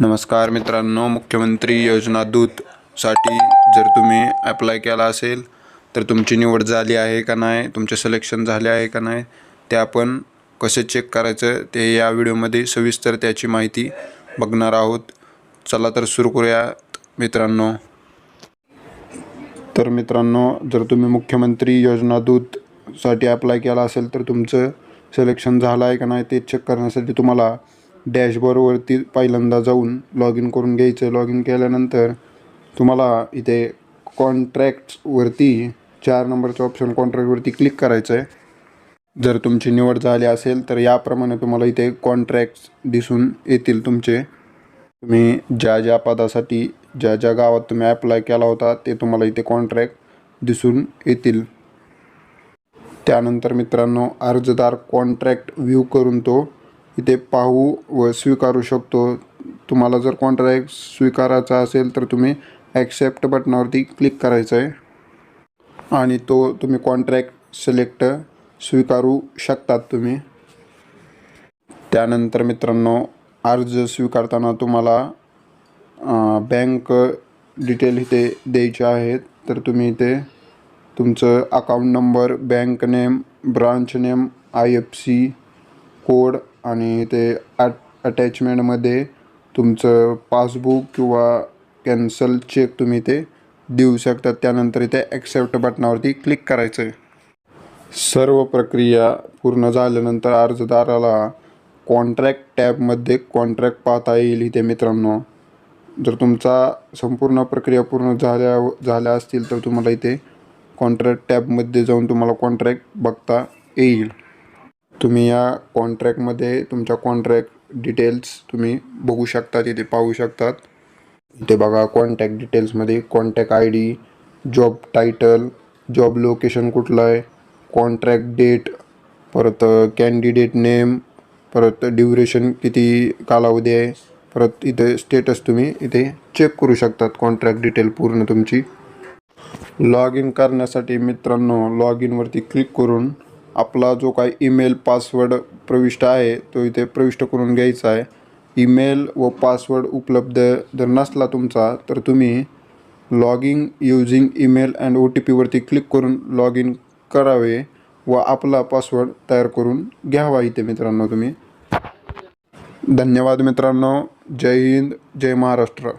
नमस्कार मित्रांनो मुख्यमंत्री योजना दूतसाठी जर तुम्ही ॲप्लाय केला असेल तर तुमची निवड झाली आहे का नाही तुमचे सिलेक्शन झाले आहे का नाही ते आपण कसे चेक करायचं ते या व्हिडिओमध्ये सविस्तर त्याची माहिती बघणार आहोत. चला तर सुरू करूयात मित्रांनो. तर मित्रांनो जर तुम्ही मुख्यमंत्री योजना दूतसाठी अप्लाय केला असेल तर तुमचं सिलेक्शन झालं आहे का नाही ते चेक करण्यासाठी तुम्हाला डॅशबोर्डवरती पहिल्यांदा जाऊन लॉग इन करून घ्यायचं. लॉग इन केल्यानंतर तुम्हाला इथे कॉन्ट्रॅक्ट्सवरती चार नंबरचं ऑप्शन कॉन्ट्रॅक्टवरती क्लिक करायचं आहे जर तुमची निवड झाली असेल तर याप्रमाणे तुम्हाला इथे कॉन्ट्रॅक्ट्स दिसून येतील तुमचे. तुम्ही ज्या ज्या पदासाठी ज्या ज्या गावात तुम्ही ॲप्लाय केला होता ते तुम्हाला इथे कॉन्ट्रॅक्ट दिसून येतील. त्यानंतर मित्रांनो अर्जदार कॉन्ट्रॅक्ट व्ह्यू करून तो इथे पाहू व स्वीकारू शकतो. तुम्हाला जर कॉन्ट्रॅक्ट स्वीकारायचा असेल तर तुम्ही ॲक्सेप्ट बटनावरती क्लिक करायचं आहे आणि तो तुम्ही कॉन्ट्रॅक्ट सिलेक्ट स्वीकारू शकतात तुम्ही. त्यानंतर मित्रांनो अर्ज स्वीकारताना तुम्हाला बँक डिटेल इथे द्यायचे आहेत. तर तुम्ही इथे तुमचं account number bank name branch name I F C code आणि ते अट अटॅचमेंटमध्ये तुमचं पासबुक किंवा कॅन्सल चेक तुम्ही ते देऊ शकता. त्यानंतर इथे ॲक्सेप्ट बटनावरती क्लिक करायचं आहे सर्व प्रक्रिया पूर्ण झाल्यानंतर अर्जदाराला कॉन्ट्रॅक्ट टॅबमध्ये कॉन्ट्रॅक्ट पाहता येईल इथे मित्रांनो. जर तुमचा संपूर्ण प्रक्रिया पूर्ण झाल्या झाल्या असतील तर तुम्हाला इथे कॉन्ट्रॅक्ट टॅबमध्ये जाऊन तुम्हाला कॉन्ट्रॅक्ट बघता येईल. तुम्ही या कॉन्ट्रॅक्टमध्ये तुमच्या कॉन्ट्रॅक्ट डिटेल्स तुम्ही बघू शकता तिथे पाहू शकतात. इथे बघा कॉन्टॅक्ट डिटेल्समध्ये contact I D job title job location कुठलं आहे कॉन्ट्रॅक्ट डेट परत कॅन्डिडेट नेम परत ड्युरेशन किती कालावधी आहे परत इथे स्टेटस तुम्ही इथे चेक करू शकतात कॉन्ट्रॅक्ट डिटेल पूर्ण तुमची. लॉग इन करण्यासाठी मित्रांनो लॉग इनवरती क्लिक करून आपला जो काही ईमेल पासवर्ड प्रविष्ट आहे तो इथे प्रविष्ट करून घ्यायचा आहे. ईमेल व पासवर्ड उपलब्ध जर नसला तुमचा तर तुम्ही logging using email and O T पीवरती click करून लॉग इन करावे व आपला पासवर्ड तयार करून घ्यावा इथे मित्रांनो तुम्ही. धन्यवाद मित्रांनो. जय हिंद जय महाराष्ट्र.